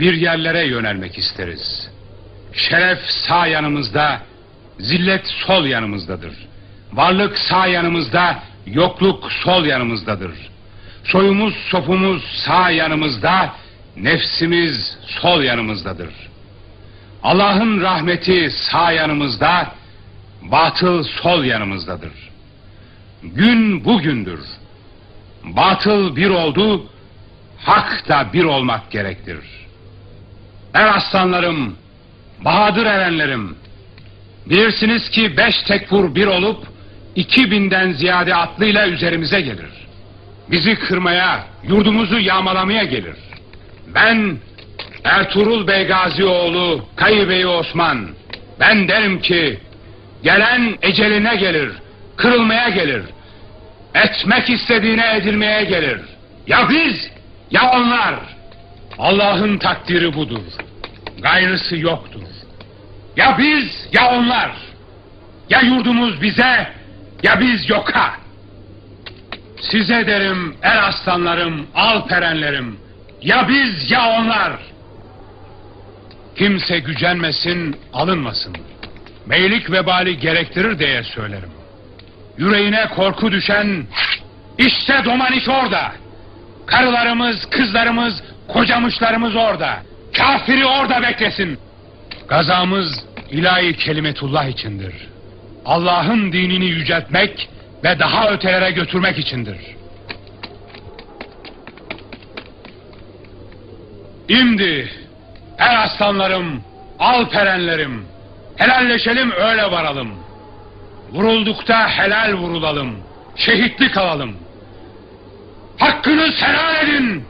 bir yerlere yönelmek isteriz. Şeref sağ yanımızda, zillet sol yanımızdadır. Varlık sağ yanımızda, yokluk sol yanımızdadır. Soyumuz sopumuz sağ yanımızda, nefsimiz sol yanımızdadır. Allah'ın rahmeti sağ yanımızda, batıl sol yanımızdadır. Gün bugündür. Batıl bir oldu, hak da bir olmak gerektir. Er aslanlarım, bahadır erenlerim, bilirsiniz ki beş tekfur bir olup, iki binden ziyade atlıyla üzerimize gelir. Bizi kırmaya, yurdumuzu yağmalamaya gelir. Ben Ertuğrul Bey Gazioğlu, Kayı Bey Osman, ben derim ki, gelen eceline gelir, kırılmaya gelir, etmek istediğine edilmeye gelir. Ya biz, ya onlar. Allah'ın takdiri budur. Gayrısı yoktur. Ya biz, ya onlar. Ya yurdumuz bize, ya biz yoka. Size derim er aslanlarım, alperenlerim. Ya biz, ya onlar. Kimse gücenmesin, alınmasın. Beylik vebali gerektirir diye söylerim. Yüreğine korku düşen işte domaniş orada. Karılarımız, kızlarımız, kocamışlarımız orada. Kafiri orada beklesin. Gazamız ilahi kelimetullah içindir. Allah'ın dinini yüceltmek ve daha ötelere götürmek içindir. İmdi er aslanlarım, alperenlerim, helalleşelim öyle varalım. Vuruldukta helal vurulalım. Şehitlik alalım. Hakkınız helal edin.